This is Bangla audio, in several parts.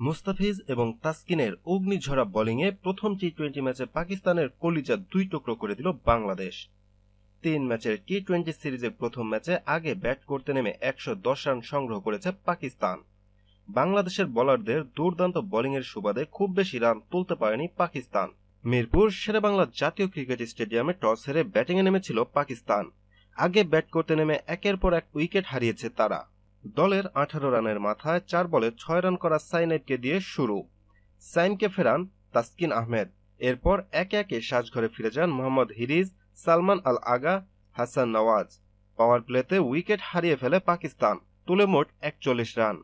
মুস্তাফিজ এবং তাসকিনের অগ্নিঝরা বোলিংয়ে প্রথম টি টোয়েন্টি ম্যাচে পাকিস্তানের কলিজা দুই টুকরো করে দিল বাংলাদেশ। তিন ম্যাচের টি টোয়েন্টি সিরিজের প্রথম ম্যাচে আগে ব্যাট করতে নেমে একশো দশ রান সংগ্রহ করেছে পাকিস্তান। বাংলাদেশের বোলারদের দুর্দান্ত বোলিংয়ের সুবাদে খুব বেশি রান তুলতে পারেনি পাকিস্তান। মিরপুর শেরেবাংলা জাতীয় ক্রিকেট স্টেডিয়ামে টস হেরে ব্যাটিংয়ে নেমেছিল পাকিস্তান। আগে ব্যাট করতে নেমে একের পর এক উইকেট হারিয়েছে তারা। দলের আঠারো রানের মাথায় চার বলে ছয় রান করা সাইনাইবকে দিয়ে শুরু। সাইনকে ফেরান তাসকিন আহমেদ। এরপর একে একে সাজঘরে ফিরে যান মোহাম্মদ হিরিজ, সালমান আল আগা, হাসান নওয়াজ। পাওয়ার প্লেতে উইকেট হারিয়ে ফেলে পাকিস্তান, তুলে মোট একচল্লিশ রান।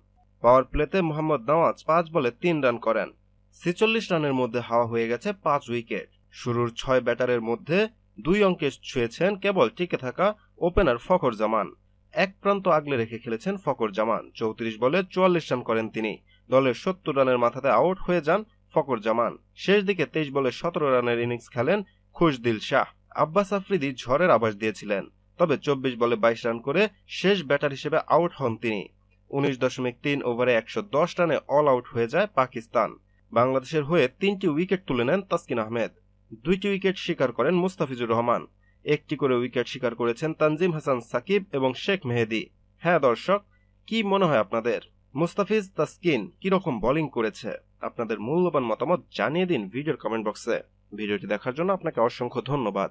পাওয়ার প্লেতে মোহাম্মদ নওয়াজ পাঁচ বলে তিন রান করেন। ছেচল্লিশ রানের মধ্যে হাওয়া হয়ে গেছে পাঁচ উইকেট। শুরুর ছয় ব্যাটারের মধ্যে দুই অঙ্কে ছুঁয়েছেন কেবল টিকে থাকা ওপেনার ফখর জামান এক প্রান্ত আগলে রেখে খেলেছেন ফকর জামান। চৌত্রিশ বলে চুয়াল্লিশ রান করেন তিনি। দলের সত্তর রানের মাথাতে আউট হয়ে যান ফকর জামান। শেষ দিকে তেইশ বলে সতেরো রানের ইনিংস খেলেন খুশদিল শাহ। আব্বাস আফ্রিদি ঝড়ের আভাস দিয়েছিলেন, তবে চব্বিশ বলে বাইশ রান করে শেষ ব্যাটার হিসেবে আউট হন তিনি। উনিশ দশমিক তিন ওভারে একশো দশ রানে অল আউট হয়ে যায় পাকিস্তান। বাংলাদেশের হয়ে তিনটি উইকেট তুলে নেন তাসকিন আহমেদ। দুইটি উইকেট শিকার করেন মুস্তাফিজুর রহমান। একটি করে উইকেট শিকার করেছেন তানজিম হাসান সাকিব এবং শেখ মেহেদি। হ্যাঁ দর্শক, কি মনে হয় আপনাদের? মুস্তাফিজ তাসকিন কীরকম বোলিং করেছে? আপনাদের মূল্যবান মতামত জানিয়ে দিন ভিডিওর কমেন্ট বক্সে ভিডিওটি দেখার জন্য আপনাকে অসংখ্য ধন্যবাদ।